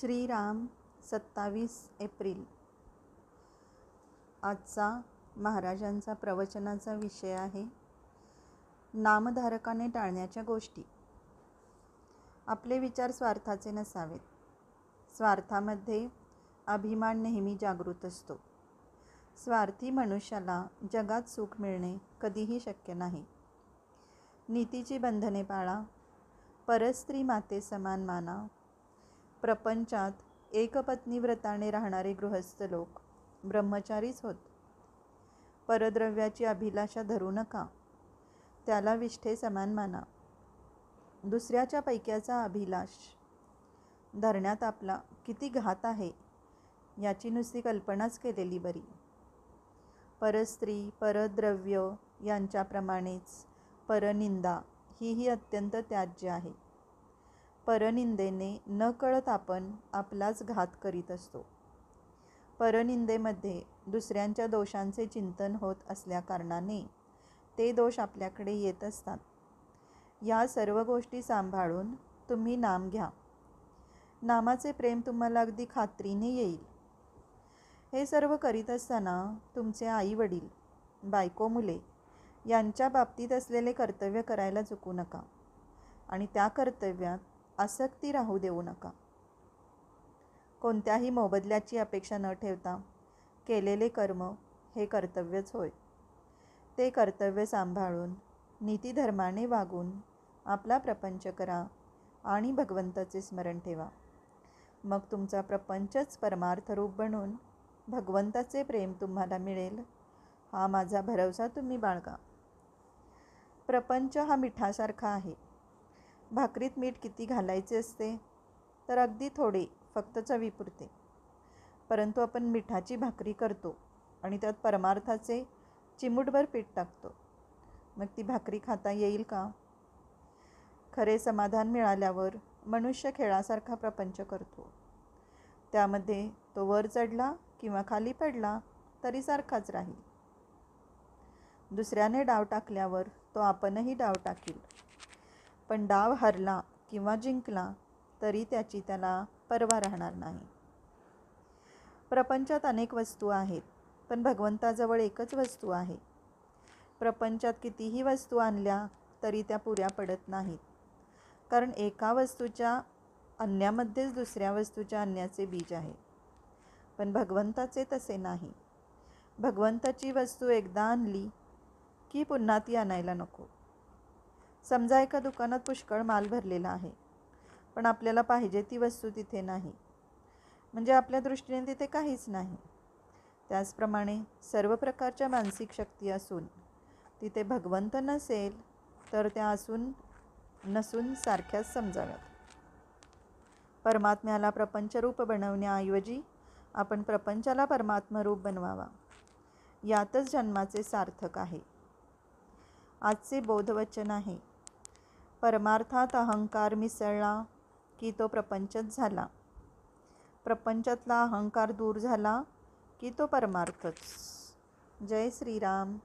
श्रीराम सत्तावीस एप्रिल. आजचा महाराजांचा प्रवचनाचा विषय आहे नामधारकाने टाळण्याच्या गोष्टी. आपले विचार स्वार्थाचे नसावेत. स्वार्थामध्ये अभिमान नेहमी जागृत असतो. स्वार्थी मनुष्याला जगात सुख मिळणे कधीही शक्य नाही. नीतीची बंधने पाळा परस्त्री माते समान माना प्रपंचात एकपत्नी व्रताने राहणारे गृहस्थ लोक ब्रह्मचारीच होत. परद्रव्याची अभिलाषा धरू नका. त्याला विष्ठे समान माना. दुसऱ्याच्या पैक्याचा अभिलाष धरण्यात आपला किती घात आहे याची नुसती कल्पनाच केलेली बरी. परस्त्री परद्रव्य यांच्याप्रमाणेच परनिंदा हीही अत्यंत त्याज्य आहे. परनिंदेने न कळत आपण आपलाच घात करीत असतो. परनिंदेमध्ये दुसऱ्यांच्या दोषांचे चिंतन होत असल्याकारणाने ते दोष आपल्याकडे येत असतात. या सर्व गोष्टी सांभाळून तुम्ही नाम घ्या. नामाचे प्रेम तुम्हाला अगदी खात्रीने येईल. हे सर्व करीत असताना तुमचे आई वडील बायको मुले यांच्या बाबतीत असलेले कर्तव्य करायला चुकू नका. आणि त्या कर्तव्यात आसक्ती राहू देऊ नका. कोणत्याही मोबदल्याची अपेक्षा न ठेवता केलेले कर्म हे कर्तव्यच होय. ते कर्तव्य सांभाळून नीतिधर्माने वागून आपला प्रपंच करा आणि भगवंताचे स्मरण ठेवा. मग तुमचा प्रपंचच परमार्थ रूप बनून भगवंताचे प्रेम तुम्हाला मिळेल हा माझा भरवसा तुम्ही बाळगा. प्रपंच हा मिठासारखा आहे. भाकरीत मीठ किती घालायचे असते? तर अगदी थोडे फक्त चवीपुरते परंतु आपण मिठाची भाकरी करतो आणि त्यात परमार्थाचे चिमूटभर पीठ टाकतो. मग ती भाकरी खाता येईल का? खरे समाधान मिळाल्यावर मनुष्य खेळासारखा प्रपंच करतो. त्यामध्ये तो वर चढला किंवा खाली पडला तरी सारखाच राहील. दुसऱ्याने डाव टाकल्यावर तो आपणही डाव टाकील. पण डाव हरला किंवा जिंकला तरी त्याची त्याला पर्वा राहणार नाही. प्रपंचात अनेक वस्तू आहेत पण भगवंताजवळ एकच वस्तू आहे. प्रपंचात कितीही वस्तू आणल्या तरी त्या पुऱ्या पडत नाहीत. कारण एका वस्तूच्या अन्यामध्येच दुसऱ्या वस्तूच्या अन्याचे बीज आहे. पण भगवंताचे तसे नाही. भगवंताची वस्तू एकदा आणली की पुन्हा ती आणायला नको. समजा एका दुकानात पुष्कळ माल भरलेला आहे पण आपल्याला पाहिजे ती वस्तू तिथे नाही. म्हणजे आपल्या दृष्टीने तिथे काहीच नाही. त्याचप्रमाणे सर्व प्रकारच्या मानसिक शक्ती असून तिथे भगवंत नसेल तर त्या असून नसून सारख्याच समजाव्यात. परमात्म्याला प्रपंचरूप बनवण्याऐवजी आपण प्रपंचाला परमात्मरूप बनवावा. यातच जन्माचे सार्थक आहे. आजचे बोधवचन आहे. परमार्थात अहंकार मिसळला की तो प्रपंचच झाला. प्रपंचातला अहंकार दूर झाला की तो परमार्थच. जय श्रीराम.